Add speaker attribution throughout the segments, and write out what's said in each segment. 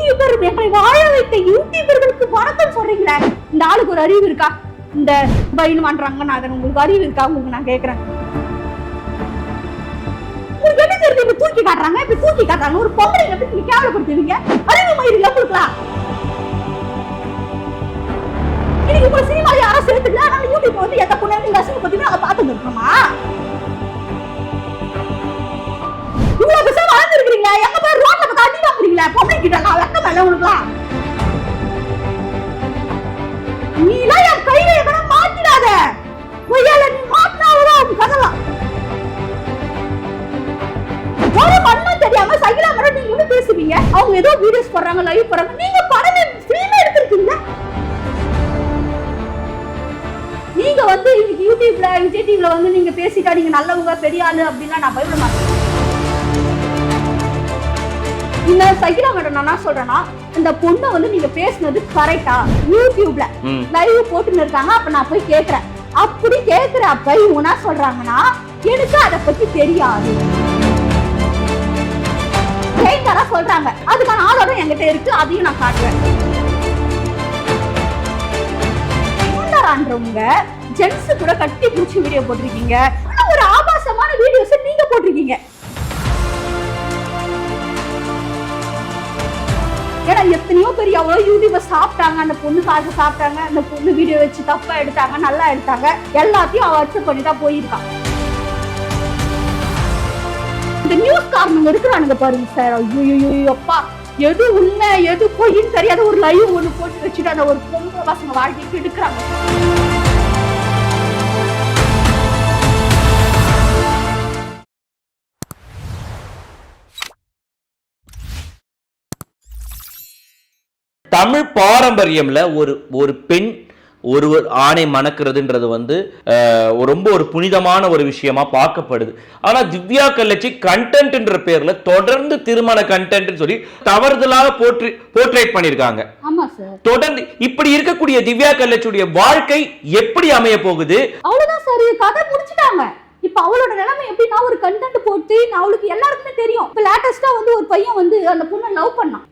Speaker 1: YouTuber எங்களை வாழ வைத்த யூடியூபர்களுக்கு வணக்கம் சொல்றீங்களே. இந்த ஆளுக்கு ஒரு அறிவு இருக்கா? இந்த பையன் பண்றாங்க நான் அதை உங்களுக்கு அறிவு இருக்கா? உங்களுக்கு நான் கேட்கறேன் உங்களுக்கு என்ன தெரியுது இப்ப தூக்கி காட்டுறாங்க. இப்ப தூக்கி காட்டுறாங்க. ஒரு பொம்பளை எப்படி நீங்க கேவலப்படுத்துவீங்க அறிவு மயிறு இன்னைக்கு யாரும் சேர்த்துக்கல ஆனா யூடியூப் வந்து எத்த பொண்ணு நீங்க அசிங்கப்படுத்தி நாங்க இவ்வளவு பெருசா வளர்ந்துருக்கீங்க எங்க போய் ரோட்ல அடி பாக்குறீங்களா பொம்பளை கிட்ட நான் வெக்க மேல உனக்குலாம் நீலாம் என் கையில எவன மாட்டிடாத. பொய்யால நீ மாட்டினாவதான் உன் கதலாம் ஒரு மண்ணும் தெரியாம சைக்கிளா மரம் நீங்க பேசுவீங்க. அவங்க ஏதோ வீடியோஸ் போடுறாங்க லைவ் போடுறாங்க. நீங்க படமே ஃபிலிமே எடுத்திருக்கீங்க. நீங்க வந்து இன்னைக்கு யூடியூப்ல விஜய் டிவில வந்து நீங்க பேசிட்டா நீங்க நல்லவங்க பெரிய ஆளு அப்படின்னா நான் பயப்பட மாட்டேன். இந்த சைக்கிளா மேடம் நான் என்ன சொல்றேன்னா இந்த பொண்ணை வந்து நீங்க பேசுனது கரெக்டா யூடியூப்ல. லைவ் போட்டுன்னு இருக்காங்க அப்ப நான் போய் கேக்குறேன். அப்படி கேக்குற அப்ப இவங்க என்ன சொல்றாங்கன்னா எனக்கு அதை பத்தி தெரியாது. ஜெயிக்காரா சொல்றாங்க. அதுக்கான ஆதாரம் என்கிட்ட இருக்கு அதையும் நான் காட்டுறேன். இவன்டாரான்றவங்க ஜென்ஸ் கூட கட்டி பிடிச்சி வீடியோ போட்டிருக்கீங்க. ஒரு ஆபாசமான வீடியோஸ் நீங்க போட்டிருக்கீங்க. எத்தனையோ யூடியூபர் சாப்பிட்டாங்க அந்த பொண்ணு காசு சாப்பிட்டாங்க அந்த பொண்ணு வீடியோ வச்சு தப்பா எடுத்தாங்க நல்லா எடுத்தாங்க எல்லாத்தையும் அவ அக்செப்ட் பண்ணி தான் போயிருக்கான் இந்த நியூஸ் காரணங்க இருக்கிறானுங்க பாருங்க சார் ஐயோ அப்பா. எது உண்மை எது பொய்ன்னு தெரியாத ஒரு லைவ் ஒண்ணு போட்டு வச்சுட்டு அந்த ஒரு பொண்ணு பசங்க வாழ்க்கைக்கு எடுக்கிறாங்க
Speaker 2: தமிழ் பாரம்பரியம்ல ஒரு ஒரு பெண் ஒரு ஒரு ஆணை மணக்கிறதுன்றது வந்து ரொம்ப ஒரு புனிதமான ஒரு விஷயமா பார்க்கப்படுது. ஆனா திவ்யா கல்லச்சி கண்டென்ட்ன்ற பேர்ல தொடர்ந்து திருமண கண்டென்ட்னு சொல்லி தவறுதலாக போற்றி போர்ட்ரேட்
Speaker 1: சார்
Speaker 2: தொடர்ந்து இப்படி இருக்கக்கூடிய திவ்யா கல்லச்சியுடைய வாழ்க்கை எப்படி அமைய போகுது
Speaker 1: அவ்வளவுதான் சார் கதை முடிச்சிட்டாங்க. இப்ப அவளோட நிலைமை எப்படின்னா ஒரு கண்டென்ட் போட்டு நான் அவளுக்கு எல்லாருக்குமே தெரியும். இப்ப லேட்டஸ்டா வந்து ஒரு பையன் வந்து அந்த பொண்ணை லவ் பண்ணான்.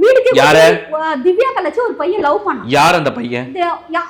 Speaker 1: அஹ், திவ்யா கலச்சு ஒரு பையன் லவ் பண்ணான்.
Speaker 2: யார் அந்த பையன்?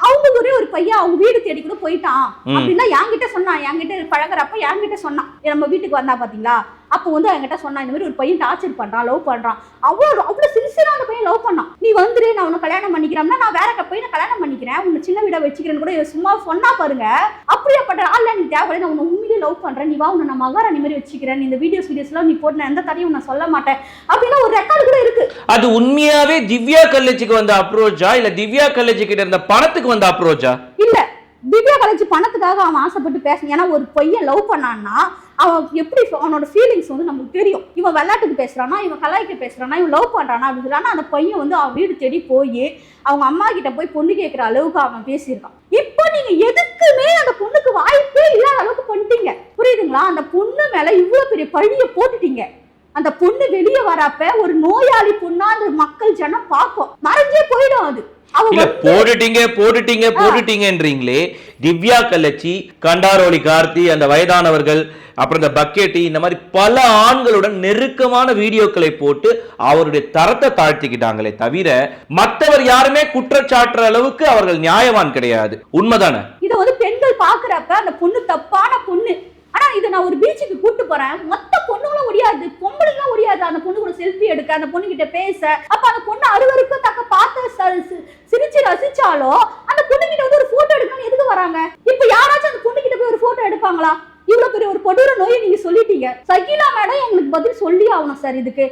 Speaker 1: அவங்க ஒரே ஒரு பையன் அவங்க வீடு தேடி கூட போயிட்டான். அப்படின்னா என்கிட்ட சொன்னான். என்கிட்ட பழகுறப்ப என்கிட்ட சொன்னான். நம்ம வீட்டுக்கு வந்தா பாத்தீங்களா? அப்போ வந்து என்கிட்ட சொன்னான் இந்த மாதிரி ஒரு பையன் டார்ச்சர் பண்றான் லவ் பண்றான். அவ்வளோ அவ்வளோ சின்சியரா அந்த பையன் லவ் பண்ணான். நீ வந்துரு நான் உன்னை கல்யாணம் பண்ணிக்கிறேன்னா நான் வேற பையனை கல்யாணம் பண்ணிக்கிறேன். உன்னை சின்ன வீடா வச்சுக்கிறேன்னு கூட சும்மா சொன்னா பாருங்க. அப்படியாப்பட்ட ஆள்ல நீ தேவையில்லை நான் உன்னை உண்மையிலே லவ் பண்றேன். நீ வா உன்னை நான் மகாராணி மாதிரி வச்சுக்கிறேன். இந்த வீடியோஸ் வீடியோஸ்லாம் நீ போட்டு நான் எந்த தடையும் நான் சொல்ல மாட்டேன். அப்படின்னா ஒரு ரெக்கார்டு கூட இருக்கு.
Speaker 2: அது உண்மையாவே திவ்யா கல்லச்சிக்கு வந்த அப்ரோச்சா இல்ல திவ்யா கல்லச்சி கிட்ட இருந்த பணத்துக்கு வந்த அப்ரோச்சா
Speaker 1: இல்ல திவ்யா கலைச்சு பணத்துக்காக அவன் ஆசைப்பட்டு பேசணும் ஏன்னா ஒரு பையன் லவ் பண்ணான்னா அவன் எப்படி அவனோட ஃபீலிங்ஸ் வந்து நமக்கு தெரியும். இவன் விளையாட்டுக்கு பேசுகிறானா இவன் கலாய்க்க பேசுகிறானா இவன் லவ் பண்ணுறானா அப்படின்னு சொல்லி அந்த பையன் வந்து அவன் வீடு தேடி போய் அவங்க அம்மா கிட்ட போய் பொண்ணு கேட்குற அளவுக்கு அவன் பேசியிருக்கான். இப்போ நீங்கள் எதுக்குமே அந்த பொண்ணுக்கு வாய்ப்பே இல்லாத அளவுக்கு பண்ணிட்டீங்க. புரியுதுங்களா? அந்த பொண்ணு மேலே இவ்வளோ பெரிய பழியை போட்டுட்டீங்க. அந்த பொண்ணு வெளியே வரப்ப ஒரு நோயாளி பொண்ணா அந்த மக்கள் ஜனம் பார்க்கும். மறைஞ்சே போயிடும் அது.
Speaker 2: இல்ல போட்டுட்டீங்க போட்டுட்டீங்க போட்டுட்டீங்கன்றீங்களே திவ்யா கல்லச்சி கண்டாரோலி கார்த்தி அந்த வயதானவர்கள் அப்புறம் இந்த பக்கெட்டி இந்த மாதிரி பல ஆண்களுடன் நெருக்கமான வீடியோக்களை போட்டு அவருடைய தரத்தை தாழ்த்திக்கிட்டாங்களே தவிர மற்றவர் யாருமே குற்றச்சாட்டுற அளவுக்கு அவர்கள் நியாயவான் கிடையாது. உண்மைதானே?
Speaker 1: இதை வந்து பெண்கள் பாக்குறப்ப அந்த பொண்ணு தப்பான பொண்ணு. ஆனா இதை நான் ஒரு பீச்சுக்கு கூட்டு போறேன். மொத்த பொண்ணுங்களும் ஒடியாது. பொம்பளைங்களும் ஒடியாது. அந்த பொண்ணு கூட செல்ஃபி எடுக்க அந்த பொண்ணு கிட்ட பேச. அப்ப அந்த பொண்ணு அறுவருக்கும் தக்க பார்த்து சிரிச்சு ரசிச்சாலும் அந்த பொண்ணு கிட்ட வந்து ஒரு போட்டோ எடுக்கணும்னு எதுக்கு வராங்க? இப்ப யாராச்சும் அந்த பொண்ணு கிட்ட போய் ஒரு போட்டோ எடுப்பாங்களா? இவ்வளவு பெரிய ஒரு கொடூர நோயை நீங்க சொல்லிட்டீங்க. சகிலா மேடம் எங்களுக்கு பதில் சொல்லி ஆகணும் சார் இதுக்கு.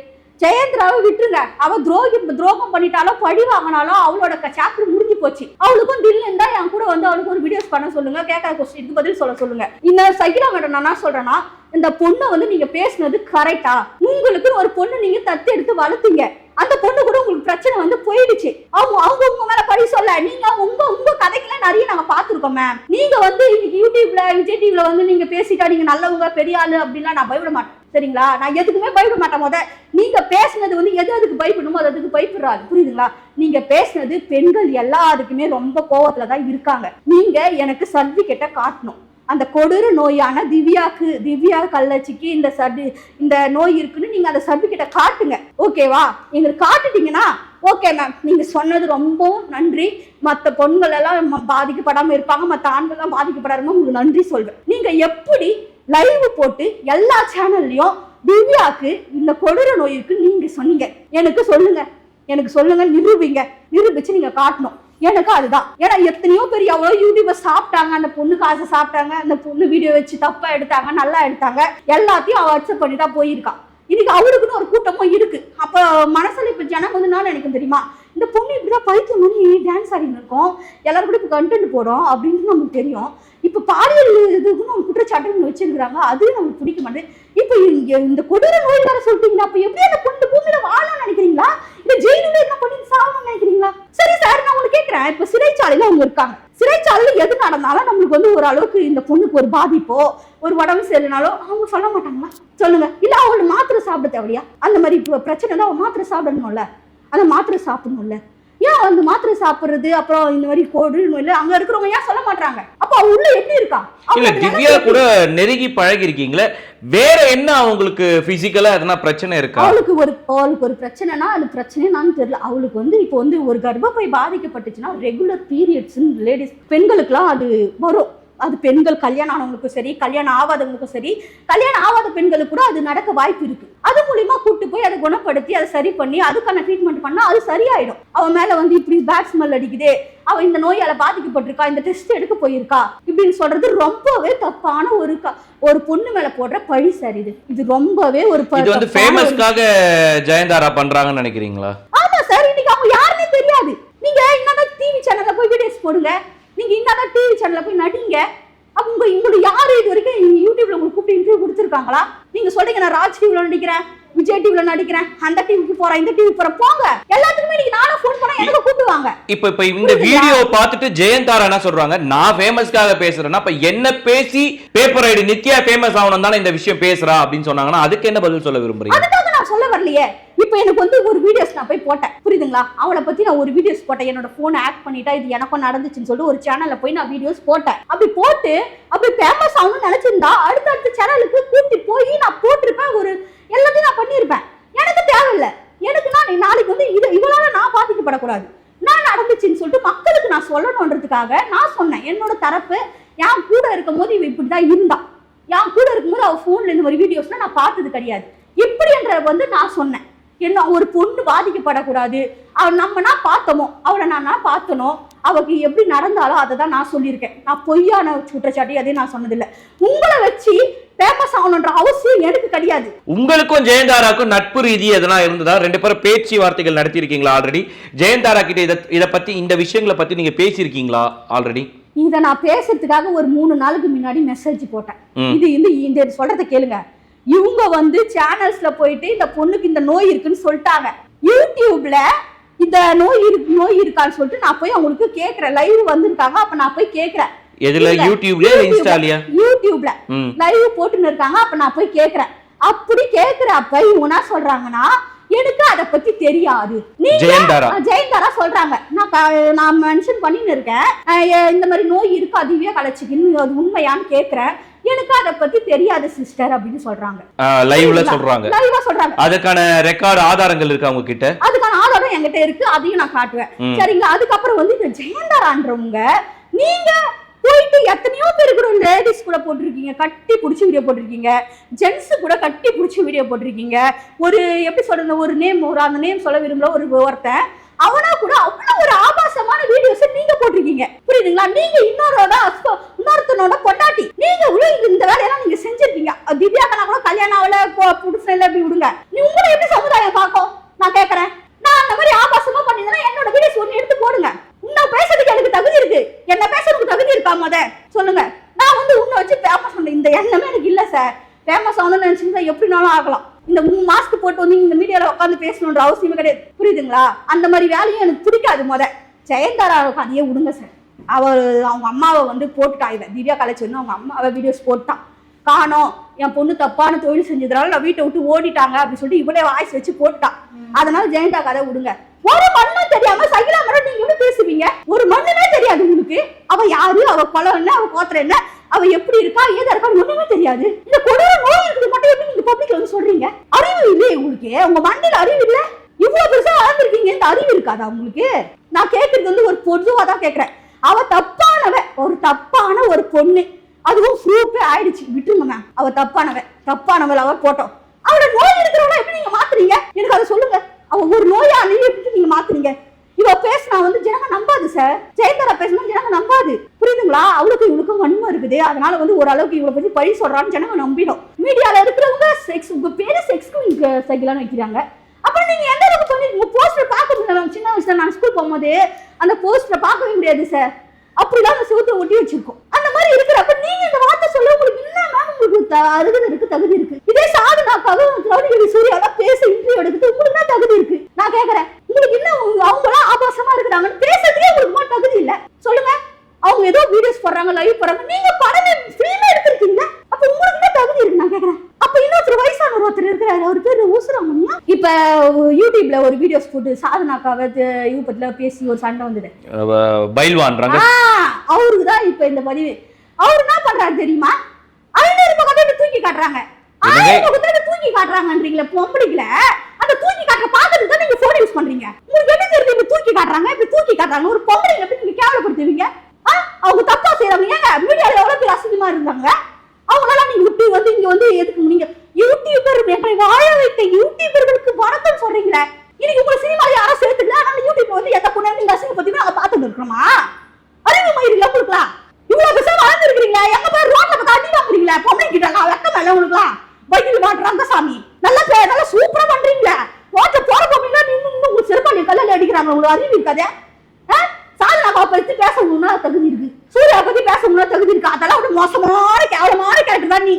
Speaker 1: ஜெயந்திராவை விட்டுருங்க. அவ துரோகி துரோகம் பண்ணிட்டாலும் பழி வாங்கினாலும் அவளோட சாப்டர் முடிஞ்சு போச்சு. அவளுக்கும் தில் இருந்தா என் கூட வந்து அவளுக்கு ஒரு வீடியோஸ் பண்ண சொல்லுங்க. கேட்காத கொஸ்டினுக்கு பதில் சொல்ல சொல்லுங்க. இந்த சகிலா மேடம் நான் என்ன சொல்றேன்னா இந்த பொண்ணை வந்து நீங்க பேசுனது கரெக்டா உங்களுக்கு ஒரு பொண்ணு நீங்க தத்து எடுத்து வளர்த்தீங்க. அந்த பொண்ணு கூட உங்களுக்கு பிரச்சனை வந்து போயிடுச்சு. அவங்க அவங்க உங்க மேல படி சொல்ல நீங்க உங்க உங்க கதைக்கெல்லாம் நிறைய நாங்க பாத்துருக்கோம் மேம் நீங்க வந்து இன்னைக்கு யூடியூப்ல விஜய் டிவில வந்து நீங்க பேசிட்டா நீங்க நல்லவங்க பெரிய ஆளு அப்படின்லாம் நான் பயப்பட மாட்டேன். சரிங்களா? நான் எதுக்குமே பயப்பட மாட்டேன் முத. நீங்க பேசுனது வந்து எது அதுக்கு பயப்படணுமோ அது அதுக்கு பயப்படுறாரு? புரியுதுங்களா? நீங்க பேசுனது பெண்கள் எல்லாருக்குமே ரொம்ப கோவத்துல தான் இருக்காங்க. நீங்க எனக்கு சர்டிபிகேட்டை காட்டணும். அந்த கொடூர நோயான திவ்யாக்கு திவ்யா கள்ளச்சிக்கு இந்த சர்டி இந்த நோய் இருக்குன்னு நீங்க அந்த சர்டிபிகேட்டை காட்டுங்க. ஓகேவா எங்களுக்கு காட்டுட்டீங்கன்னா ஓகே மேம் நீங்கள் சொன்னது ரொம்பவும் நன்றி. மற்ற பொண்கள் எல்லாம் பாதிக்கப்படாமல் இருப்பாங்க மற்ற ஆண்கள்லாம் எல்லாம் உங்களுக்கு நன்றி சொல்வேன் நீங்கள் எப்படி லைவ் போட்டு எல்லா சேனல்லையும் திவ்யாக்கு இந்த கொடூர நோய்க்கு நீங்க சொன்னீங்க. எனக்கு சொல்லுங்க. எனக்கு சொல்லுங்க நிரூபிங்க. நிரூபிச்சு நீங்க காட்டணும். எனக்கு அதுதான். ஏன்னா எத்தனையோ பேர் எவ்வளோ யூடியூபர் சாப்பிட்டாங்க. அந்த பொண்ணு காசை சாப்பிட்டாங்க. அந்த பொண்ணு வீடியோ வச்சு தப்பா எடுத்தாங்க நல்லா எடுத்தாங்க. எல்லாத்தையும் அவ அக்செப்ட் பண்ணி தான் போயிருக்கா. இன்னைக்கு அவருக்குன்னு ஒரு கூட்டமும் இருக்கு. அப்போ மனசுல இப்போ ஜனம் வந்து நான் நினைக்கும் தெரியுமா? இந்த பொண்ணு இப்படிதான் பைத்தியம் பண்ணி டான்ஸ் ஆடின்னு இருக்கோம். எல்லாரும் கூட இப்போ கண்டென்ட் போகிறோம் அப்படின்ட்டு நமக்கு தெரியும். இப்போ பாலியல் இதுக்குன்னு அவங்க குற்றச்சாட்டுன்னு வச்சிருக்கிறாங்க. அதுவும் நமக்கு பிடிக்க மாட்டேன் இப்போ இந்த கொடூர நோய் வர சொல்லிட்டீங்களா அப்போ எப்படி அந்த பொண்ணு பூமியில் வாழணும்னு நினைக்கிறீங்களா? இல்ல ஜெயிலில் என்ன பண்ணி சாகணும்னு நினைக்கிறீங்களா? சரி சார் நான் உங்களுக்கு கேட்குறேன் இப்போ சிறைச்சாலையில் அவங்க இருக்காங்க. சிறைச்சாலையில் எது நடந்தாலும் நம்மளுக்கு வந்து ஓரளவுக்கு இந்த பொண்ணுக்கு ஒரு பாதிப்போ ஒரு உடம்பு சரினாலோ அவங்க சொல்ல மாட்டாங்களா? சொல்லுங்க. இல்லை அவங்கள மாத்திரை சாப்பிட தேவையா அந்த மாதிரி பிரச்சனை தான் அவன் மாத்திரை சாப்பிடணும்ல. அந்த மாத்திரை சாப்பிடணும்ல. ஏன் அந்த மாத்திரை சாப்பிடுறது? அப்புறம் இந்த மாதிரி கோடு இல்ல அங்க இருக்கிறவங்க ஏன் சொல்ல மாட்டாங்க அப்ப உள்ள எப்படி இருக்கா?
Speaker 2: இல்ல திவ்யா கூட நெருங்கி பழகி இருக்கீங்களே வேற என்ன அவங்களுக்கு பிசிக்கலா எதனா பிரச்சனை இருக்கா?
Speaker 1: அவளுக்கு ஒரு அவளுக்கு ஒரு பிரச்சனைனா அது பிரச்சனை என்னன்னு தெரியல. அவளுக்கு வந்து இப்போ வந்து ஒரு கர்ப்பப்பை பாதிக்கப்பட்டுச்சுன்னா ரெகுலர் பீரியட்ஸ் லேடிஸ் பெண்களுக்குலாம் அது வரும். அது பெண்கள் கல்யாணம் ஆனவங்களுக்கும் சரி கல்யாணம் ஆகாதவங்களுக்கும் சரி கல்யாணம் ஆகாத பெண்களுக்கு கூட அது நடக்க வாய்ப்பு இருக்கு. அது மூலியமா கூட்டு போய் அதை குணப்படுத்தி அதை சரி பண்ணி அதுக்கான ட்ரீட்மெண்ட் பண்ணா அது சரியாயிடும். அவன் மேல வந்து இப்படி பேட் ஸ்மெல் அடிக்குதே அவ இந்த நோயால பாதிக்கப்பட்டிருக்கா இந்த டெஸ்ட் எடுக்க போயிருக்கா இப்படின்னு சொல்றது ரொம்பவே தப்பான ஒரு ஒரு பொண்ணு மேல போடுற பழி சார் இது. இது ரொம்பவே ஒரு
Speaker 2: இது வந்து ஃபேமஸ்க்காக ஜெயந்தாரா பண்றாங்கன்னு நினைக்கிறீங்களா?
Speaker 1: ஆமா சார் இன்னைக்கு அவங்க யாருன்னே தெரியாது. நீங்க இன்னதான் டிவி சேனல்ல போய் வீடியோஸ் போடுங்க. நீங்கள் இன்னதான் டிவி சேனலில் போய் நடிங்க அப்போ உங்கள் உங்களுக்கு யார் இது வரைக்கும் யூடியூப்ல உங்களுக்கு கூப்பிட்டு இன்டர்வியூ கொடுத்துருக்காங்களா? நீங்கள் சொல்றீங்க நான் ராஜ் டிவியில் நடிக்கிறேன். விஜய் டிவில நடிக்கிறேன். அந்த டிவிக்கு போறேன் இந்த டிவிக்கு போறேன். போங்க. எல்லாத்துக்குமே நீங்க நானும் ஃபோன் பண்ணா எனக்கு கூப்பிடுவாங்க.
Speaker 2: இப்ப இப்ப இந்த வீடியோ பார்த்துட்டு ஜெயந்தாரா என்ன சொல்றாங்க? நான் ஃபேமஸ்க்காக பேசுறேன்னா அப்ப என்ன பேசி பேப்பர் ஐடி நித்யா ஃபேமஸ் ஆகணும் தானே இந்த விஷயம் பேசுறா அப்படின்னு சொன்னாங்கன்னா அதுக்கு என்ன பதில் சொல்ல விரும்புறீங்க?
Speaker 1: அதுக்காக நான் சொல்ல வரலையே. இப்போ எனக்கு வந்து ஒரு வீடியோஸ் நான் போய் போட்டேன். புரியுதுங்களா? அவளை பத்தி நான் ஒரு வீடியோஸ் போட்டேன். என்னோட போனை ஆக்ட் பண்ணிட்டா இது எனக்கும் நடந்துச்சுன்னு சொல்லிட்டு ஒரு சேனல்ல போய் நான் வீடியோஸ் போட்டேன். அப்படி போட்டு அப்படி ஃபேமஸ் ஆகணும்னு நினைச்சிருந்தா அடுத்தடுத்த சேனலுக்கு கூட்டி போய் நான் போட்டிருப்பேன். ஒரு எல்லாத்தையும் நான் பண்ணியிருப்பேன். எனக்கு தேவையில்லை. எனக்கு நான் நாளைக்கு வந்து இது இவளால நான் பாதிக்கப்படக்கூடாது. நான் நடந்துச்சுன்னு சொல்லிட்டு மக்களுக்கு நான் சொல்லணுன்றதுக்காக நான் சொன்னேன். என்னோட தரப்பு என் கூட இருக்கும் போது இவ இப்படிதான் இருந்தான் என் கூட இருக்கும்போது அவள் ஃபோன்ல இந்த மாதிரி வீடியோஸ்லாம் நான் பார்த்தது கிடையாது. இப்படின்ற வந்து நான் சொன்னேன். என்ன ஒரு பொண்ணு பாதிக்கப்படக்கூடாது. அவள் நம்மனா பார்த்தோமோ அவளை நான் பார்த்தனோ அவளுக்கு எப்படி நடந்தாலும் அதை தான் நான் சொல்லியிருக்கேன். நான் பொய்யான குற்றச்சாட்டு அதையும் நான் சொன்னதில்லை. உங்களை வச்சு ஃபேமஸ் ஆகணுன்ற அவசியம் எனக்கு கிடையாது.
Speaker 2: உங்களுக்கும் ஜெயந்தாராக்கும் நட்பு ரீதி எதனா இருந்ததா? ரெண்டு பேரும் பேச்சு வார்த்தைகள் நடத்தியிருக்கீங்களா ஆல்ரெடி ஜெயந்தாரா கிட்ட இத இத பத்தி இந்த விஷயங்களை பத்தி நீங்க பேசியிருக்கீங்களா ஆல்ரெடி
Speaker 1: இதை நான் பேசுறதுக்காக ஒரு மூணு நாளுக்கு முன்னாடி மெசேஜ் போட்டேன். இது இந்த இந்த சொல்றத கேளுங்க. இவங்க வந்து சேனல்ஸ்ல போயிட்டு இந்த பொண்ணுக்கு இந்த நோய் இருக்குன்னு சொல்லிட்டாங்க. யூடியூப்ல இந்த நோய் இருக்கு நோய் இருக்கான்னு சொல்லிட்டு நான் போய் அவங்களுக்கு கேக்குறேன். லைவ் வந்திருக்காங்க அப்ப நான் போய் கேக்குறேன்.
Speaker 2: எதுல?
Speaker 1: இல்ல.
Speaker 2: இன்ஸ்டாலயா
Speaker 1: யூடியூப்ல லைவ் போட்டுன்னு இருக்காங்க அப்ப நான் போய் கேக்குறேன். அப்படி கேக்குறப்ப இவங்க என்ன சொல்றாங்கன்னா எனக்கு அதை பத்தி தெரியாது. நீங்க
Speaker 2: ஜெயந்தாரா?
Speaker 1: ஜெயந்தாரா சொல்றாங்க. நான் நான் மென்ஷன் பண்ணின்னு இருக்கேன் இந்த மாதிரி நோய் இருக்கு அதுவே கலைச்சிக்கின்னு அது உண்மையான்னு கேக்குறேன். எனக்கு அதை பத்தி தெரியாது சிஸ்டர் அப்படின்னு சொல்றாங்க.
Speaker 2: லைவ்ல சொல்றாங்க.
Speaker 1: லைவா சொல்றாங்க.
Speaker 2: அதுக்கான ரெக்கார்டு ஆதாரங்கள் இருக்கா அவங்க கிட்ட
Speaker 1: அதுக்கான ஆதாரம் என்கிட்ட இருக்கு. அதையும் நான் காட்டுவேன். சரிங்களா? அதுக்கப்புறம் வந்து இந்த ஜெயந்தாரான்றவங்க நீங்க போயிட்டு எத்தனையோ பேர் கூட லேடிஸ் கூட போட்டிருக்கீங்க. கட்டி பிடிச்சி வீடியோ போட்டிருக்கீங்க. ஜென்ஸ் கூட கட்டி பிடிச்சி வீடியோ போட்டிருக்கீங்க. ஒரு எப்படி சொல்றது ஒரு நேம் ஒரு அந்த நேம் சொல்ல விரும்பல ஒரு ஒருத்தன். அவனா கூட அவ்வளோ ஒரு ஆபாசமான வீடியோஸை நீங்க போட்டிருக்கீங்க. புரியுதுங்களா? நீங்க இன்னொருட இன்னொருத்தனோட பொண்டாட்டி. நீங்க உள்ள இந்த- வேலையெல்லாம் நீங்க செஞ்சிருக்கீங்க. திவ்யா கண்ணா கூட கல்யாணம் ஆகல புதுசுல இல்ல இப்படி விடுங்க. நீ உங்களை எப்படி சமுதாயம் பார்க்கும்? நான் கேட்கறேன் நான் அந்த மாதிரி ஆபாசமா பண்ணிருந்தேன்னா என்னோட வீடியோஸ் ஒன்று எடுத்து போடுங்க. இன்னும் பேசுறதுக்கு எனக்கு தகுதி இருக்கு. என்ன பேசுறதுக்கு தகுதி இருக்கா முத? சொல்லுங்க. நான் வந்து உன்னை வச்சு ஃபேமஸ் பண்ண இந்த எண்ணமே எனக்கு இல்ல சார் ஃபேமஸ் ஆகணும்னு நினைச்சிருந்தா எப்படினாலும் ஆகலாம். இந்த மாஸ்க் போட்டு வந்து இந்த மீடியால உட்காந்து பேசணுன்ற அவசியமே கிடையாது. புரியுதுங்களா? அந்த மாதிரி வேலையும் எனக்கு பிடிக்காது முத. ஜெயந்தாராவுக்கு அதையே விடுங்க சார் அவர் அவங்க அம்மாவை வந்து போட்டுட்டா. இவன் திவ்யா கலைச்சி வந்து அவங்க அம்மாவை வீடியோஸ் போட்டான் காணோம். என் பொண்ணு தப்பான தொழில் செஞ்சதுனால நான் வீட்டை விட்டு ஓடிட்டாங்க அப்படின்னு சொல்லிட்டு இவளே வாய்ஸ் வச்சு போட்டுட்டான் அதனால ஜெயந்தா கதை விடுங்க. ஒரு தெரியாம சகிலா மேடம் நீங்க எப்படி பேசுவீங்க? ஒரு மண்ணுமே தெரியாது உங்களுக்கு. அவ யாரு? அவ பழம் என்ன? அவ கோத்திரம் என்ன? அவ எப்படி இருக்கா? ஏதா இருக்கா? ஒண்ணுமே தெரியாது. இந்த கொடூர நோய் இருக்குது மட்டும் எப்படி நீங்க பப்ளிக்ல வந்து சொல்றீங்க? அறிவு இல்லையே உங்களுக்கு. உங்க மண்ணில் அறிவு இல்ல. இவ்வளவு பெருசா வளர்ந்துருக்கீங்க. இந்த அறிவு இருக்காதா உங்களுக்கு? நான் கேட்கறது வந்து ஒரு பொதுவா தான் கேட்கறேன் அவ தப்பானவ. ஒரு தப்பான ஒரு பொண்ணு. அதுவும் ப்ரூஃபே ஆயிடுச்சு. விட்டுருங்க மேம் அவ தப்பானவ. தப்பானவள் அவ போட்டோம். அவளோட நோய் இருக்கிறவள எப்படி நீங்க மாத்துறீங்க? எனக்கு அதை சொல்லுங்க. அவ ஒரு நோயாளி எப்படி நீங்க மாத்துறீங்க இவ பேசினா வந்து ஜனங்க நம்பாது சார் ஜெயந்தரா பேசினா ஜனங்க நம்பாது. புரியுதுங்களா? அவளுக்கு இவளுக்கும் வன்மை இருக்குது. அதனால வந்து ஓரளவுக்கு இவளை பத்தி பழி சொல்றான்னு ஜனங்க நம்பிடும். மீடியால இருக்கிறவங்க செக்ஸ் உங்க பேரு செக்ஸ்க்கு இங்க சைக்கிளான்னு வைக்கிறாங்க. அப்புறம் நீங்க எந்த அளவுக்கு பண்ணி உங்க போஸ்டர் பார்க்க முடியல. சின்ன வயசுல நான் ஸ்கூல் போகும்போது அந்த போஸ்டரை பார்க்கவே முடியாது சார் அப்படிதான் அந்த செவுத்துல ஒட்டி வச்சிருக்கோம். அந்த மாதிரி இருக்கிறப்ப நீங்க இந்த வார்த்தை சொல்ல உங்களுக்கு உங்களுக்கு தகுதி இருக்கு. இதே சாதனாக்காக திரௌபதி சூர்யாலாம் பேச இன்டர்வியூ எடுக்கிறது உங்களுக்கு என்ன தகுதி இருக்கு. நான் கேக்குறேன். உங்களுக்கு என்ன அவங்க எல்லாம் ஆபாசமா இருக்கிறாங்கன்னு பேசுறதுக்கே உங்களுக்கு தகுதி இல்ல. சொல்லுங்க. அவங்க ஏதோ வீடியோஸ் போடுறாங்க லைவ் போடுறாங்க. நீங்க படமே ஃப்ரீமா எடுத்திருக்கீங்க அப்ப உங்களுக்கு என்ன தகுதி இருக்கு நான் கேக்குறேன். அப்ப இன்னொருத்தர் வயசானவர் ஒருத்தர் இருக்கிறாரு. அவர் பேரு ஊசுராமணியா இப்ப யூடியூப்ல ஒரு வீடியோஸ் போட்டு சாதனாக்காக இவ பத்தில பேசி ஒரு சண்டை வந்தது
Speaker 2: பயில்வான்றாங்க
Speaker 1: அவருக்கு தான் இப்ப இந்த பதிவு. அவர் என்ன பண்றாரு தெரியுமா? ஐநூறு பக்கத்துல தூக்கி காட்டுறாங்க? ஆயிரம் பக்கத்துல தூக்கி காட்டுறாங்கன்றீங்களே பொம்பளைங்கள. அந்த தூக்கி காட்டுற பாக்குறது தான் நீங்க போன் யூஸ் பண்றீங்க. உங்களுக்கு என்ன தெரியுது இப்படி தூக்கி காட்டுறாங்க இப்படி தூக்கி காட்டுறாங்க? ஒரு பொம்பளைங்களை எப்படி நீங்க கேவலப்படுத்துவீங்க? ஆ? அவங்க தப்பா செய்யறவங்க ஏங்க? மீடியால எவ்வளவு பேர் அசிங்கமா இருந்தாங்க? அவங்களெல்லாம் நீங்க விட்டு வந்து இங்க வந்து எதுக்கு நீங்க யூடியூபர் எங்களை வாழ வைத்த யூடியூபர்களுக்கு வணக்கம் சொல்றீங்களே. இன்னைக்கு உங்களை சினிமால யாரும் சேர்த்துக்கல. ஆனா யூடியூப் வந்து எந்த பொண்ணு நீங்க அசிங்கப்படுத்தி நாங்க பார்த்துட்டு இருக்கிறோமா அறிவு மயிரில் உங்களுக்குலாம் இவ்வளவு பேச வளர்ந்துருக்கீங்களா எங்க போய் ரோட்ல காட்டி அடி வாங்குறீங்களா? பொம்பளை கிட்ட நான் வெக்கம் இல்லை உங்களுக்குலாம் வயிறு மாட்டுறாங்க சாமி நல்ல பேர் நல்லா சூப்பரா பண்றீங்களா. ஓட்ட போற பொம்பளைங்களா நின்று இன்னும் உங்களுக்கு நீ கல்லில் அடிக்கிறாங்க. உங்களுக்கு அறிவு இருக்காதே ஆ? சாதனாவை பத்தி பேச முடியும்னா தகுதி இருக்கு. சூர்யா பத்தி பேச உன்னா தகுதி இருக்கு? அதெல்லாம் ஒரு மோசமான கேவலமான கேரக்டர் தான் நீ.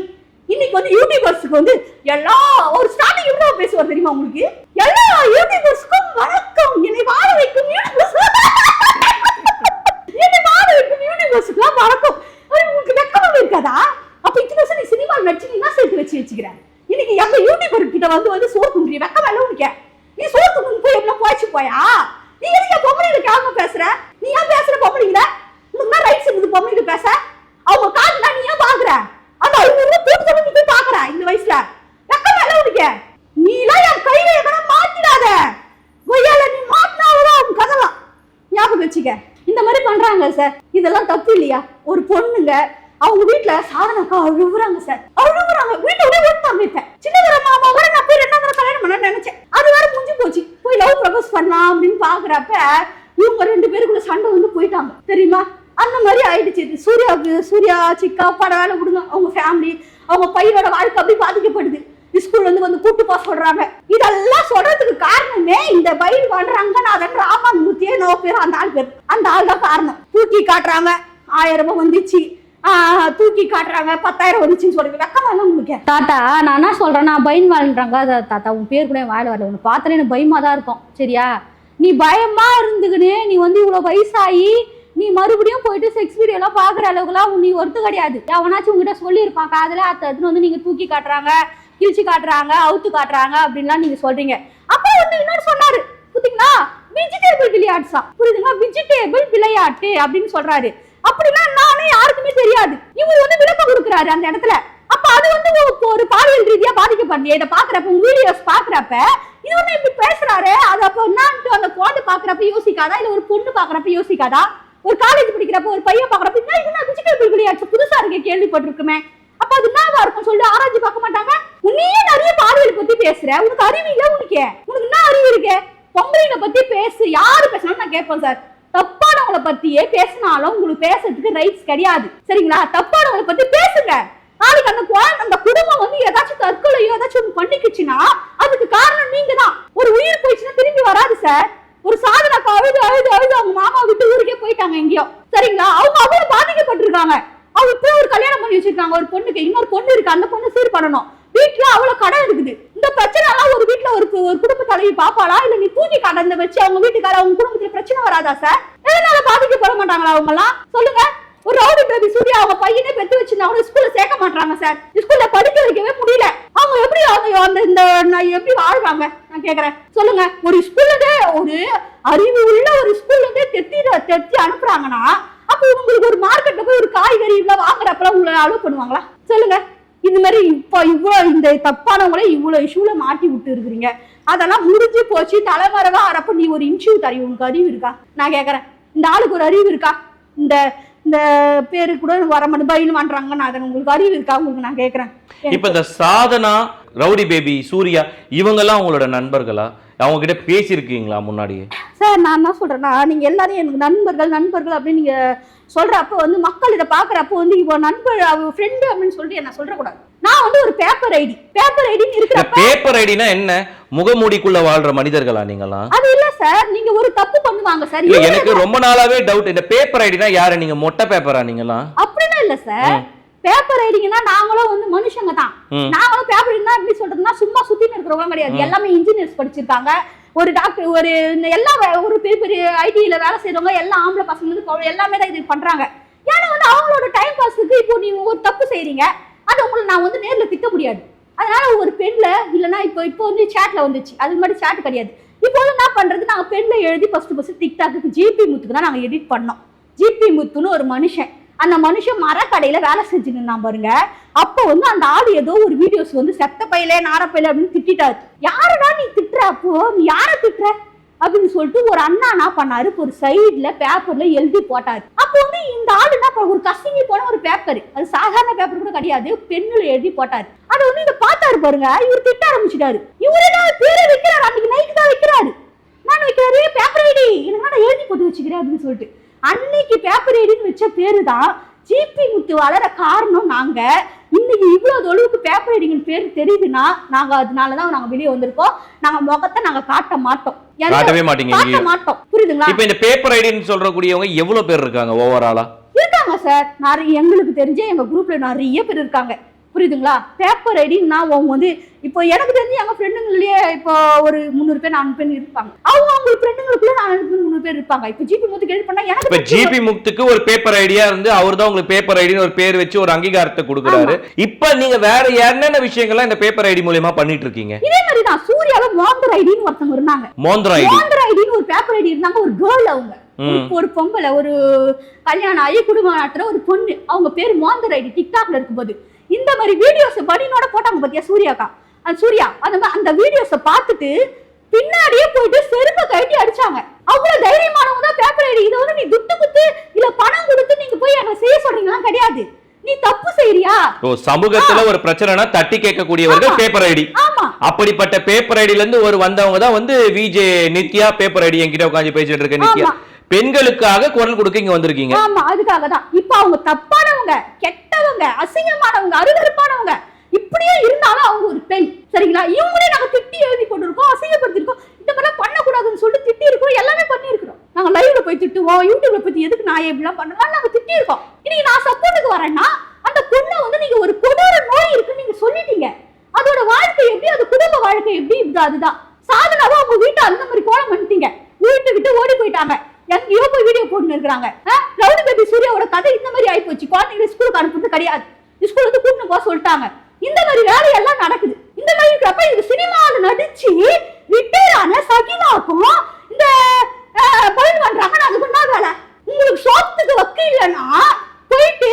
Speaker 1: இன்னைக்கு வந்து யூடியூபர்ஸுக்கு வந்து எல்லா ஒரு ஸ்டார்டிங் எவ்வளவு பேசுவார் தெரியுமா உங்களுக்கு? எல்லா யூடியூபர்ஸுக்கும் வணக்கம். என்னை வாழ வைக்கும் யூடியூபர்ஸ் இருக்கும் மறக்கும் உங்களுக்கு வெக்கமும் இருக்காதா? அப்ப இத்தனை வருஷம் நீ சினிமா நடிச்சு சேர்த்து வச்சு வச்சுக்கிறேன் இன்னைக்கு எங்க யூடியூபர் கிட்ட வந்து வந்து சோறு குன்றிய வெக்கம் வேலை உனக்கு? நீ சோறு துண்டு போய் எவ்வளவு போச்சு போயா? நீ எதுக்கு பொம்பளைங்க கேவலமா பேசுற? நீ ஏன் பேசுற பொம்பளைங்கள? உனக்கு தான் ரைட்ஸ் இருக்குது பொம்பளைங்க பேச? அவங்க காட்டுனா நீ ஏன் பாக்குற அந்த ஐநூறு போட்டு தரணும் நீ போய் பாக்குற இந்த வயசுல? வெக்கம் வேலை உனக்கு? நீ எல்லாம் என் கையில எதனா மாட்டிடாத கொய்யால நீ மாட்டினா அவ்வளோ அவங்க கதலாம் ஞாபகம் வச்சுக்க. பண்றாங்க சார். இதெல்லாம் தப்பு இல்லையா? ஒரு பொண்ணுங்க அவங்க வீட்டுல சாதனாக்கா அழுவுறாங்க சார். அழுகுறாங்க வீட்டை விட ஓட்டாம இருப்பேன் சின்னதர மாமா வர நான் போய் ரெண்டாவது தடவை கல்யாணம் பண்ண நினைச்சேன். அது வேற முடிஞ்சு போச்சு. போய் லவ் ப்ரப்போஸ் பண்ணலாம் அப்படின்னு பாக்குறப்ப இவங்க ரெண்டு பேருக்குள்ள சண்டை வந்து போயிட்டாங்க. தெரியுமா? அந்த மாதிரி ஆயிடுச்சு. சூர்யாவுக்கு சூர்யா சிக்கா பட வேலை விடுங்க. அவங்க ஃபேமிலி அவங்க பையனோட வாழ்க்கை அப்படி பாதிக்கப்படுது. ஸ்கூல்ல வந்து கூட்டு போக சொல்றாங்க. இதெல்லாம் சொல்றதுக்கு காரணமே இந்த பயில் பண்ற ரங்கநாதன் ராமமூர்த்தியே நோ பேர் அந்த ஆள் பேர் அந்த ஆள் தான் காரணம். தூக்கி காட்டுறாங்க. ஆயிரம் ரூபாய் வந்துச்சு. தூக்கி காட்டுறாங்க. பத்தாயிரம் வந்துச்சுன்னு சொல்றீங்க. வெக்கமா இல்லை உங்களுக்கு? தாத்தா நான் என்ன சொல்றேன் நான் பயின் வாழ்ன்றாங்க தாத்தா உன் பேர் கூட வாயில வரல. உன்னை பார்த்தா எனக்கு பயமா தான் இருக்கும். சரியா? நீ பயமா இருந்துக்கின்னு நீ வந்து இவ்வளவு வயசாகி நீ மறுபடியும் போயிட்டு செக்ஸ் வீடியோலாம் பார்க்குற அளவுக்குலாம் நீ ஒருத்து கிடையாது. எவனாச்சும் உங்ககிட்ட சொல்லியிருப்பான் காதில் அத்தை வந்து நீங்கள் தூக்கி காட்டுறாங்க. கிழிச்சு காட்டுறாங்க அவுத்து காட்டுறாங்க அப்படின்லாம் நீங்கள் சொல்கிறீங்க அப்புறம் வந்து இன்னொரு சொன்னாரு. புரியுதுங்களா வெஜிடேபிள் விளையாட்ஸா புரியுதுங்களா? வெஜிடேபிள் விளையாட்டு அப்படின்னு சொல்றாரு. அப்படின்னா நானே யாருக்குமே தெரியாது. இவர் வந்து விளக்கம் கொடுக்குறாரு அந்த இடத்துல. அப்ப அது வந்து ஒரு- ஒரு பாலியல் ரீதியா பாதிக்கப்படுது. இதை பாக்குறப்ப வீடியோஸ் பாக்குறப்ப இது வந்து இப்படி பேசுறாரு. அது அப்ப என்னன்ட்டு அந்த குழந்தை பாக்குறப்ப யோசிக்காதா? இல்ல ஒரு பொண்ணு பாக்குறப்ப யோசிக்காதா? ஒரு காலேஜ் படிக்கிறப்ப ஒரு பையன் பாக்குறப்ப என்ன இது விஜிடேபிள் விளையாட்டு புதுசா இருக்க கேள்விப்பட்டிருக்குமே. அப்ப அது என்னவா இருக்கும் சொல்லி ஆராய்ச்சி பார்க்க மாட்டாங்க. உன்னையே நிறைய பாலியல் பத்தி பேசுற. உனக்கு அறிவு இல்ல உனக்கு. உனக்கு என்ன அறிவு இருக்கு? பொம்பளைங்களை பத்தி பேசு. யாரு பேசினாலும் நான் கேட்பேன் சார். தப்பானவங்களை பத்தியே பேசினாலும் உங்களுக்கு பேசுறதுக்கு ரைட்ஸ் கிடையாது. சரிங்களா? தப்பானவங்களை பத்தி பேசுங்க. நாளைக்கு அந்த குழந்தை அந்த குடும்பம் வந்து ஏதாச்சும் தற்கொலையோ ஏதாச்சும் ஒன்று பண்ணிக்கிச்சுன்னா அதுக்கு காரணம் நீங்க தான் ஒரு உயிர் போயிடுச்சுன்னா திரும்பி வராது சார். ஒரு சாதனைக்கு அழுது அழுது அழுது அவங்க மாமா விட்டு ஊருக்கே போயிட்டாங்க எங்கேயோ. சரிங்களா? அவங்க அவ்வளவு பாதிக்கப்பட்டிருக்காங்க. அவங்க இப்போ ஒரு கல்யாணம் பண்ணி வச்சிருக்காங்க. ஒரு பொண்ணுக்கு இன்னொரு பொண்ணு இருக்கு. அந்த பொண்ணு சீர் பண்ணணும் வீட்டுல அவ்வளவு கடன் இருக்குது. இந்த பிரச்சனை எல்லாம் ஒரு வீட்டுல ஒரு ஒரு குடும்ப தலைவி பாப்பாளா? இல்ல நீ தூக்கி கடந்த வச்சு அவங்க வீட்டுக்கார அவங்க குடும்பத்துல பிரச்சனை வராதா சார் எதனால பாதிக்கப்பட மாட்டாங்களா அவங்க எல்லாம் சொல்லுங்க. ஒரு ரவுடி பேபி சூர்யா அவங்க பையனே பெத்து வச்சிருந்தா அவங்க ஸ்கூல்ல சேர்க்க மாட்டாங்க சார் ஸ்கூல்ல படிக்க வைக்கவே முடியல. அவங்க எப்படி அவங்க அந்த இந்த எப்படி வாழ்றாங்க நான் கேக்குறேன். சொல்லுங்க. ஒரு ஸ்கூல்ல ஒரு அறிவு உள்ள ஒரு ஸ்கூல்ல இருந்து தெத்தி தெத்தி அனுப்புறாங்கன்னா அப்போ உங்களுக்கு ஒரு மார்க்கெட்ல போய் ஒரு காய்கறி இவ்வளவு வாங்குறப்பலாம் உங்களை அலோவ் பண்ணுவாங்களா? சொல்லுங்க. இந்த மாதிரி இப்போ இவ்வளோ இந்த தப்பானவங்களே இவ்வளோ இஷ்யூல மாட்டி விட்டு இருக்கிறீங்க அதெல்லாம் முடிஞ்சு போச்சு. தலைமறைவா அரப்ப நீ ஒரு இன்டர்வியூ தரி உனக்கு அறிவு இருக்கா? நான் கேக்குறேன். இந்த ஆளுக்கு ஒரு அறிவு இருக்கா? இந்த இந்த பேரு கூட வர மாட்டேன். பயில் பண்றாங்க நான் அதை உங்களுக்கு அறிவு இருக்கா? உங்களுக்கு நான் கேக்குறேன்.
Speaker 2: இப்ப இந்த சாதனா ரவுடி பேபி சூர்யா இவங்கெல்லாம் உங்களோட நண்பர்களா? அவங்க கிட்ட பேசியிருக்கீங்களா முன்னாடியே?
Speaker 1: சார் நான் என்ன சொல்றேன்னா நீங்க எல்லாரும் எனக்கு நண்பர்கள் நண்பர்கள் அப்படின்னு நீங்க சொல்றப்ப வந்து மக்கள் இதை பாக்குறப்ப வந்து இப்போ நண்பர் அவ ஃப்ரெண்டு அப்படின்னு சொல்லிட்டு என்ன சொல்றக்கூடாது நான் வந்து ஒரு பேப்பர் ஐடி பேப்பர் ஐடின்னு
Speaker 2: இந்த
Speaker 1: இருக்கிறப்ப
Speaker 2: பேப்பர் ஐடினா என்ன? முகமூடிக்குள்ள வாழ்ற மனிதர்களா நீங்களாம்
Speaker 1: அது இல்ல சார் நீங்க ஒரு தப்பு பண்ணுவாங்க சார்
Speaker 2: எனக்கு ரொம்ப நாளாவே டவுட் இந்த பேப்பர் ஐடினா யாரு? நீங்க மொட்டை பேப்பரா நீங்களாம்
Speaker 1: அப்படின்னா இல்ல சார் பேப்பர் ஐடிங்கன்னா நாங்களும் வந்து மனுஷங்க தான். நாங்களும் பேப்பர் ஐடினா எப்படி சொல்றதுன்னா சும்மா சுத்தின்னு இருக்கிறவங்க கிடையாது. எல்லாமே இன்ஜினியர்ஸ் படிச்சிருக்காங்க. ஒரு டாக்டர் ஒரு இந்த எல்லா வே- ஒரு பெரிய பெரிய ஐடியில் வேலை செய்கிறவங்க எல்லா ஆம்பளை பசங்க இருந்து எல்லாமே தான் இது பண்றாங்க. ஏன்னா வந்து அவங்களோட டைம் பாஸுக்கு இப்போ நீங்கள் ஒரு தப்பு செய்றீங்க அது உங்களை நான் வந்து நேரில் திட்ட முடியாது. அதனால ஒரு பெண்ல இல்லைன்னா இப்போ இப்போ வந்து சேட்ல வந்துச்சு. அது மாதிரி சேட் கிடையாது. இப்போ வந்து என்ன பண்றது நாங்கள் பெண்ணில் எழுதி ஃபர்ஸ்ட் ஃபர்ஸ்ட் டிக்டாக்கு ஜிபி முத்துக்கு தான் நாங்கள் எடிட் பண்ணோம். ஜிபி முத்துன்னு ஒரு மனுஷன். அந்த மனுஷன் மரக்கடையில வேலை செஞ்சுன்னு இருந்தான் பாருங்க. அப்போ வந்து அந்த ஆள் ஏதோ ஒரு வீடியோஸ் வந்து செத்த பையில நாரப்பையில அப்படின்னு திட்டாரு யாரடா நீ திட்டுற அப்போ? நீ யாரை திட்டுற? அப்படின்னு சொல்லிட்டு ஒரு அண்ணா என்ன பண்ணாரு? ஒரு சைடில் பேப்பர்ல எழுதி போட்டாரு. அப்போ வந்து இந்த ஆள் என்ன பண்ண ஒரு கசிங்கி போன ஒரு பேப்பர் அது சாதாரண பேப்பர் கூட கிடையாது. பெண்ணில் எழுதி போட்டாரு. அதை வந்து இதை பார்த்தாரு பாருங்க. இவர் திட்ட ஆரம்பிச்சிட்டாரு. இவரே தான் பேரை வைக்கிறாரு. அன்னைக்கு நைட்டு தான் வைக்கிறாரு. நான் வைக்கிறாரு பேப்பர் ஐடி. எனக்கு நான் எழுதி போட்டு வச்சுக்கிறேன் அப்படின்னு சொல்லிட்டு. அன்னைக்கு பேப்பர் ஐடின்னு வச்ச பேரு தான் ஜிபி முத்து வளர காரணம் நாங்க. இன்னைக்கு இவ்வளவு அளவுக்கு பேப்பர் ஐடிங்கிற பேர் தெரியுதுன்னா நாங்க அதனாலதான் நாங்க வெளியே வந்திருக்கோம். நாங்க முகத்தை நாங்க காட்ட மாட்டோம்.
Speaker 2: காட்டவே மாட்டீங்க
Speaker 1: காட்ட மாட்டோம். புரியுதுங்களா?
Speaker 2: இப்ப இந்த பேப்பர் ஐடின்னு சொல்றக்கூடியவங்க எவ்வளவு பேர் இருக்காங்க ஓவராலா
Speaker 1: இருக்காங்க சார் நிறைய எங்களுக்கு தெரிஞ்ச எங்க குரூப்ல நிறைய பேர் இருக்காங்க. புரியுதுங்களா? பேப்பர் ஐடி நான் அவங்க வந்து இப்போ எனக்கு தெரிஞ்சு எங்க ஃப்ரெண்டுங்களே இப்போ ஒரு முந்நூறு பேர் நானூறு பேர் இருப்பாங்க. அவங்க அவங்க ஃப்ரெண்டுங்களுக்குள்ள நானூறு பேர் முந்நூறு பேர் இருப்பாங்க. இப்போ ஜிபி மூத்து கேள்வி பண்ணா எனக்கு
Speaker 2: இப்ப ஜிபி முக்துக்கு ஒரு பேப்பர் ஐடியா இருந்து அவர் தான் உங்களுக்கு பேப்பர் ஐடின்னு ஒரு பேர் வச்சு ஒரு அங்கீகாரத்தை கொடுக்குறாரு. இப்ப நீங்க வேற என்னென்ன விஷயங்கள்லாம் இந்த பேப்பர் ஐடி மூலியமா பண்ணிட்டு இருக்கீங்க?
Speaker 1: இதே மாதிரி தான் சூர்யால மோந்தர் ஐடின்னு ஒருத்தவங்க இருந்தாங்க.
Speaker 2: மோந்திரம் ஐடி.
Speaker 1: மோந்தர் ஐடின்னு ஒரு பேப்பர் ஐடி இருந்தாங்க. ஒரு கேர்ள் அவங்க. ஒரு- பொம்பளை ஒரு கல்யாணம் ஆகி குடும்பம் நடத்துற ஒரு பொண்ணு. அவங்க பேர் மோந்தர் ஐடி டிக்டாக்ல இருக்கும்போது. இந்த மாதிரி வீடியோஸ் படினோட போட்டாங்க பாத்தியா சூர்யாக்கா? சூர்யா அந்த மா- அந்த வீடியோஸை பார்த்துட்டு பின்னாடியே போயிட்டு செருப்பை கழட்டி அடிச்சாங்க. அவ்வளவு தைரியமானவங்க தான் பேப்பர் ஐடி இதை வந்து நீ துட்டு குத்து இல்ல பணம் கொடுத்து நீங்க போய் அதை செய்ய சொல்றீங்களா கிடையாது. நீ தப்பு செய்யறியா
Speaker 2: ஓ சமூகத்துல ஒரு பிரச்சனைனா தட்டி கேட்கக்கூடியவர்கள். பேப்பர் ஐடி
Speaker 1: ஆமா.
Speaker 2: அப்படிப்பட்ட பேப்பர் ஐடில இருந்து ஒரு வந்தவங்க தான் வந்து விஜே நித்யா பேப்பர் ஐடி என்கிட்ட உட்காந்து பேசிட்டு இருக்க நித்யா. பெண்களுக்காக குரல் கொடுக்க இங்க வந்திருக்கீங்க.
Speaker 1: ஆமா அதுக்காக தான். இப்ப அவங்க தப்பானவங்க கெட்டவங்க அசிங்கமானவங்க அருவருப்பானவங்க இப்படியே இருந்தாலும் அவங்க ஒரு பெண். சரிங்களா? இவங்களே நாங்க திட்டி எழுதி போட்டிருக்கோம் அசிங்கப்படுத்திருக்கோம் இந்த மாதிரிலாம் பண்ணக்கூடாதுன்னு சொல்லிட்டு திட்டி இருக்கோம் எல்லாமே பண்ணியிருக்கிறோம். நாங்க லைவ்ல போய் திட்டுவோம் யூடியூப்ல போய் எதுக்கு நான் எப்படிலாம் பண்ணலாம் நாங்க திட்டி இருக்கோம் இன்னைக்கு நான் சப்போர்ட்டுக்கு வரேன்னா அந்த பொண்ணை வந்து நீங்க ஒரு கொடூர நோய் இருக்குன்னு நீங்க சொல்லிட்டீங்க. அதோட வாழ்க்கை எப்படி அது குடும்ப வாழ்க்கை எப்படி இது அதுதான். சாதனாவும் அவங்க வீட்டை அந்த மாதிரி கோலம் பண்ணிட்டீங்க. வீட்டு விட்டு ஓடி போயிட்டாங்க. எங்கேயோ போய் வீடியோ போட்டுன்னு இருக்கிறாங்க. ரவுடி பேபி சூர்யாவோட கதை இந்த மாதிரி ஆயிப்போச்சு. குழந்தைங்களை ஸ்கூலுக்கு அனுப்புறது கிடையாது. ஸ்கூல் வந்து கூட்டிட்டு போக சொல்லிட்டாங்க. இந்த மாதிரி வேலையெல்லாம் நடக்குது. இந்த மாதிரி இருக்கிறப்ப இது சினிமாவில் நடிச்சு ரிட்டையர் ஆன சகிலாக்கும் இந்த தொழில் பண்றாங்க. நான் அதுக்கு என்ன வேலை உங்களுக்கு சோத்துக்கு வக்கு இல்லைன்னா போயிட்டு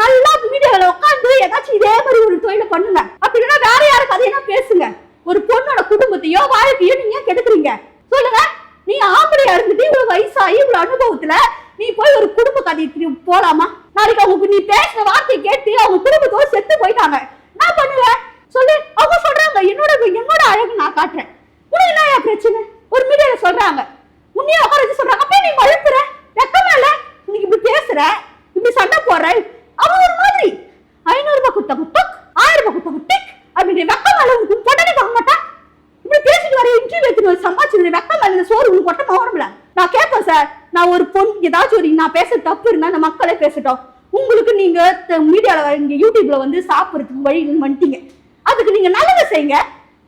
Speaker 1: நல்லா வீடியோல உட்காந்து ஏதாச்சும் இதே மாதிரி ஒரு தொழிலை பண்ணுங்க. அப்படின்னா வேற யாரு கதையா பேசுங்க. ஒரு பொண்ணோட குடும்பத்தையோ வாழ்க்கையோ நீங்க கெடுக்குறீங்க? சொல்லுங்க. நீ ஆம்பளையா இருந்துட்டு இவ்வளவு வயசாகி இவ்வளவு அனுபவத்துல நீ போய் ஒரு குடும்ப கதையை போலாமா? நாளைக்கு அவங்க நீ பேசின வார்த்தை கேட்டு அவங்க குடும்பத்தோட செத்து போயிட்டாங்க. நான் பண்ணுவேன். சொல்லு. அவங்க சொல்றாங்க. என்னோட என்னோட அழகு நான் காட்டுறேன். உனக்கு என்ன பிரச்சனை? ஒரு மீடியால சொல்றாங்க. உன்னையே உட்கார வச்சு சொல்றாங்க. அப்ப நீ மழுப்புற? வெக்கமா இல்ல? நீ இப்படி பேசுற? இப்படி சண்டை போடுற? அவன் ஒரு மாதிரி. ஐநூறு ரூபாய் குத்த முட்டக் ஆயிரம் ரூபாய் குத்த குத்திக் அப்படி வெக்கமா இல்ல? உனக்கு பொட்டனே வாங்க மாட்டான் இப்படி பேசிட்டு வர இன்டர்வியூ எடுத்துட்டு வந்து சம்பாதிச்சு வெக்கமா சோறு உனக்கு கொட்ட உடம்புல நான் கேட்பேன் சார் நான் ஒரு பொண்ணு ஏதாச்சும் ஒரு நான் பேச தப்பு இருந்தா அந்த மக்களே பேசட்டும். உங்களுக்கு நீங்க மீடியாவில் இங்க யூடியூப்ல வந்து சாப்பிடுறதுக்கு வழி வந்துட்டீங்க. அதுக்கு நீங்க நல்லதை செய்யுங்க.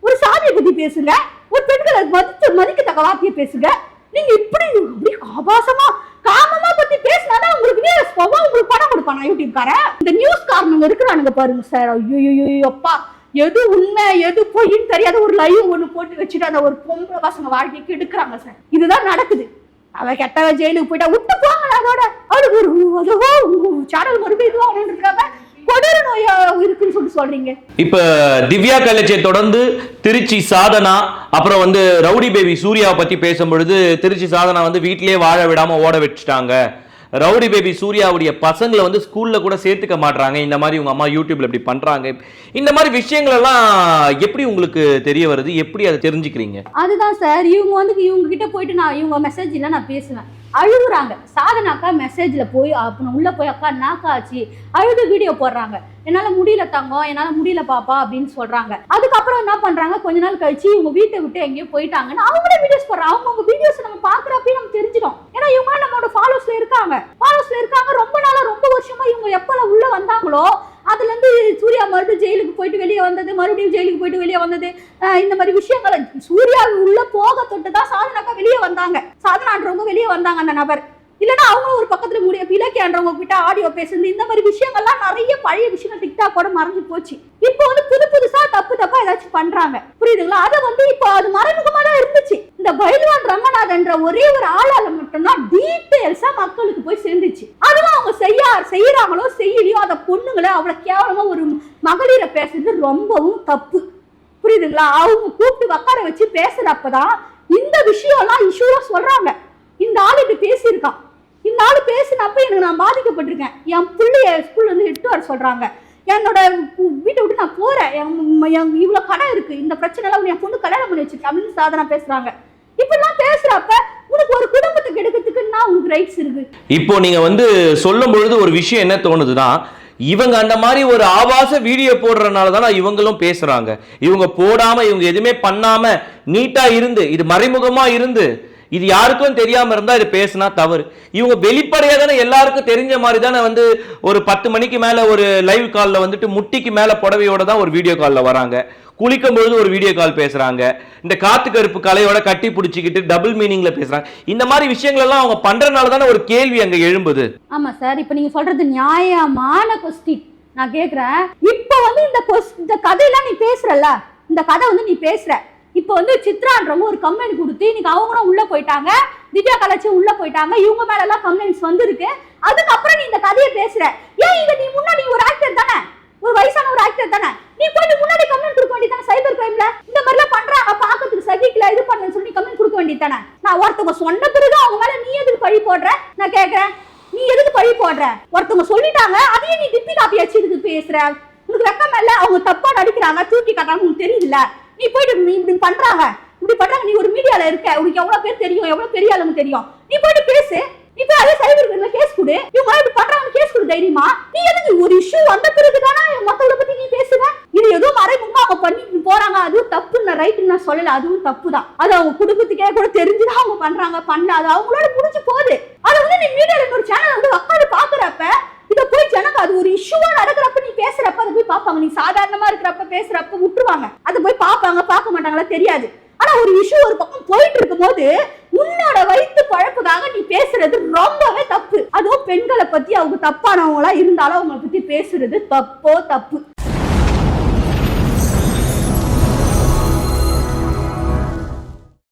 Speaker 1: ஒரு சாதியை பத்தி பேசுங்க. ஒரு பெண்களை மதித்து மதிக்கத்தக்க வார்த்தையை பேசுங்க. நீங்க இப்படி இப்படி ஆபாசமா காமமா பத்தி பேசினாதான் உங்களுக்கு வியூஸ் போவோம் உங்களுக்கு படம் கொடுப்பானா யூடியூப்காரன்? இந்த நியூஸ் காரணங்க இருக்கிறானுங்க பாருங்க சார் ஐயோ அப்பா. எது உண்மை எது பொய்ன்னு தெரியாத ஒரு லைவ் ஒன்று போட்டு வச்சுட்டு அந்த ஒரு பொம்பளை பசங்க வாழ்க்கைக்கு எடுக்கிறாங்க சார் இதுதான் நடக்குது. அவ கெட்டவ ஜெயிலுக்கு போயிட்டா விட்டு போங்க அதோட. அவளுக்கு ஒரு அதோ உங்க சேனல் மறுபடியும் இருக்காங்க தொடர் நோயா இருக்குன்னு சொல்லிட்டு சொல்றீங்க.
Speaker 2: இப்ப திவ்யா கலச்சியை தொடர்ந்து திருச்சி சாதனா அப்புறம் வந்து ரவுடி பேபி சூர்யாவை பத்தி பேசும் பொழுது திருச்சி சாதனா வந்து வீட்டிலேயே வாழ விடாம ஓட வச்சுட்டாங்க. ரவுடி பேபி சூர்யாவுடைய பசங்களை வந்து ஸ்கூல்ல கூட சேர்த்துக்க மாட்றாங்க. இந்த மாதிரி உங்க அம்மா யூடியூப்ல இப்படி பண்றாங்க. இந்த மாதிரி விஷயங்கள் எல்லாம் எப்படி உங்களுக்கு தெரிய வருது? எப்படி அதை தெரிஞ்சுக்கிறீங்க?
Speaker 1: அதுதான் சார். இவங்க வந்து இவங்க கிட்ட போயிட்டு நான் இவங்க மெசேஜ்ல நான் பேசுவேன். அழுகுறாங்க. சாதனாக்கா மெசேஜில் போய் அப்புறம் உள்ளே போய் அக்கா நாக்கா ஆச்சு? அழுது வீடியோ போடுறாங்க. என்னால் முடியல தங்கம். என்னால் முடியல பாப்பா. அப்படின்னு சொல்கிறாங்க அதுக்கப்புறம் என்ன பண்ணுறாங்க கொஞ்ச நாள் கழிச்சு இவங்க வீட்டை விட்டு எங்கேயோ போயிட்டாங்கன்னு அவங்களே வீடியோஸ் போடுறாங்க. அவங்க வீடியோஸ் நம்ம பாக்குறப்பயே நம்ம தெரிஞ்சிடும். ஏன்னா இவங்க நம்மளோட ஃபாலோஸில் இருக்காங்க. ஃபாலோஸ்ல இருக்காங்க. ரொம்ப நாளாக ரொம்ப வருஷமாக இவங்க எப்போல்லாம் உள்ளே வந்தாங்களோ சூர்யா மறுபடியும் ஜெயிலுக்கு போயிட்டு வெளியே வந்தது மறுபடியும் ஜெயிலுக்கு போயிட்டு வெளியே வந்தது. இந்த மாதிரி விஷயங்களை சூர்யா உள்ள போக தொட்டு தான் சாதனாக்கா வெளியே வந்தாங்க. சாதனான்றவங்க வெளியே வந்தாங்க அந்த நபர். இல்லைன்னா அவங்களும் ஒரு பக்கத்துல முடிய இலக்கியன்றவங்க கிட்ட ஆடியோ பேசுறது இந்த மாதிரி விஷயங்கள்லாம் நிறைய பழைய விஷயங்கள் டிக்டாக் கூட மறைஞ்சு போச்சு. இப்போ வந்து புது புதுசா தப்பு தப்பா ஏதாச்சும் பண்றாங்க. புரியுதுங்களா? அதை வந்து இப்போ அது மறைமுகமா தான் இருந்துச்சு. இந்த பைல்வான் ரங்கநாதன்ற ஒரே ஒரு ஆளால மட்டும்தான் டீட்டெயில்ஸா மக்களுக்கு போய் சேர்ந்துச்சு. அதெல்லாம் அவங்க செய்ய செய்யறாங்களோ செய்யலையோ அந்த பொண்ணுங்களை அவ்வளவு கேவலமா ஒரு மகளிரை பேசுறது ரொம்பவும் தப்பு. புரியுதுங்களா? அவங்க கூப்பிட்டு உட்கார வச்சு பேசுறப்பதான் இந்த விஷயம்லாம் இஷ்யூவா சொல்றாங்க. இந்த ஆள் இப்படி பேசியிருக்கான் இந்த ஆள் பேசினப்ப எனக்கு நான் பாதிக்கப்பட்டிருக்கேன். என் பிள்ளைய ஸ்கூல்ல இருந்து எட்டு வர சொல்றாங்க. என்னோட வீட்டை விட்டு நான் போறேன். என் இவ்வளோ கடை இருக்கு. இந்த பிரச்சனை எல்லாம் என் பொண்ணு கல்யாணம் பண்ணி வச்சிருக்கேன் அப்படின்னு சாதனா பேசுறாங்க. இப்படிலாம் பேசுறப்ப உனக்கு ஒரு குடும்பத்தை கெடுக்கிறதுக்குன்னா உங்களுக்கு ரைட்ஸ் இருக்கு?
Speaker 2: இப்போ நீங்க வந்து சொல்லும் பொழுது ஒரு விஷயம் என்ன தோணுதுன்னா இவங்க அந்த மாதிரி ஒரு ஆபாச வீடியோ போடுறதுனால தானே இவங்களும் பேசுறாங்க. இவங்க போடாம இவங்க எதுவுமே பண்ணாம நீட்டா இருந்து இது மறைமுகமா இருந்து இது யாருக்கும் தெரியாம இருந்தா இது பேசினா தவறு. இவங்க வெளிப்படையாக தானே எல்லாருக்கும் தெரிஞ்ச மாதிரி தானே வந்து ஒரு பத்து மணிக்கு மேல ஒரு லைவ் காலில் வந்துட்டு முட்டிக்கு மேல புடவையோட தான் ஒரு வீடியோ காலில் வராங்க. குளிக்கும் பொழுது ஒரு வீடியோ கால் பேசுறாங்க. இந்த காத்து கருப்பு கலையோட கட்டி பிடிச்சிக்கிட்டு டபுள் மீனிங்ல பேசுறாங்க. இந்த மாதிரி விஷயங்கள் எல்லாம் அவங்க பண்றதுனால தானே ஒரு கேள்வி அங்க எழும்புது.
Speaker 1: ஆமா சார் இப்போ நீங்க சொல்றது நியாயமான கொஸ்டின் நான் கேக்குறேன். இப்போ வந்து இந்த கொஸ் இந்த கதையெல்லாம் நீ பேசுறல இந்த கதை வந்து நீ பேசுற. இப்போ வந்து சித்ரான்றவங்க ஒரு கம்ப்ளைண்ட் கொடுத்து இன்னைக்கு அவங்களும் உள்ள போயிட்டாங்க. திவ்யா கலாச்சி உள்ள போயிட்டாங்க. இவங்க மேல எல்லாம் கம்ப்ளைண்ட்ஸ் வந்திருக்கு. அதுக்கப்புறம் நீ இந்த கதையை பேசுற. ஏன் இதை நீ முன்னாடி ஒரு ஆக்டர் தானே? ஒரு வயசான ஒரு ஆக்டர் தானே? நீ போயிட்டு முன்னாடி கம்ப்ளைண்ட் கொடுக்க வேண்டியதானே சைபர் கிரைம்ல இந்த மாதிரிலாம் பண்றாங்க. பாக்கிறதுக்கு சகிக்கல இது பண்ணு சொல்லி கம்ப்ளைண்ட் கொடுக்க வேண்டியதானே நான் ஒருத்தவங்க சொன்ன பிறகு அவங்க மேல நீ எதுக்கு பழி போடுற? நான் கேக்குறேன். நீ எதுக்கு பழி போடுற? ஒருத்தவங்க சொல்லிட்டாங்க. அதையே நீ திப்பி காப்பி வச்சு இதுக்கு பேசுற? உனக்கு வெக்கம் இல்ல? அவங்க தப்பா நடிக்கிறாங்க. தூக்கி காட்டாங்க உனக்கு தெரியல நீ போயிட்டு நீ இப்படி பண்றாங்க. இப்படி பண்றாங்க. நீ ஒரு மீடியால இருக்க. உனக்கு எவ்வளவு பேர் தெரியும்? எவ்வளவு பெரிய ஆளுங்க தெரியும்? நீ போயிட்டு பேசு. நீ போய் அதே சைபர் கிரைம்ல கேஸ் கொடு. இவங்க இப்படி பண்றாங்க கேஸ் கொடு தைரியமா. நீ எதுக்கு ஒரு இஷ்யூ வந்த பிறகு தானே மத்தவங்களை பத்தி நீ பேசுவ? இது ஏதோ மறைமுகமா அவங்க பண்ணிட்டு போறாங்க. அதுவும் தப்பு நான் ரைட்டு நான் சொல்லல. அதுவும் தப்பு தான் அது அவங்க குடும்பத்துக்கே கூட தெரிஞ்சுதான் அவங்க பண்றாங்க. பண்ணல. அது அவங்களோட முடிஞ்சு போகுது. அதை வந்து நீ மீடியால ஒரு சேனல் வந்து உட்காந்து பாக்குறப்ப போய் ஜனங்க அது ஒரு இஷ்யூவா நடக்கிறப்ப நீ பேசுறப்ப அதை போய் பார்ப்பாங்க. நீ சாதாரணமா இருக்கிறப்ப பேசுறப்ப விட்டுருவாங்க. அதை போய் பார்ப்பாங்க பார்க்க மாட்டாங்களா தெரியாது. ஆனா ஒரு இஷ்யூ ஒரு பக்கம் போயிட்டு இருக்கும்போது உன்னோட வயிற்று பழப்புக்காக நீ பேசுறது ரொம்பவே தப்பு. அதுவும் பெண்களை பத்தி அவங்க தப்பானவங்களா இருந்தாலும் அவங்கள பத்தி பேசுறது தப்போ தப்பு.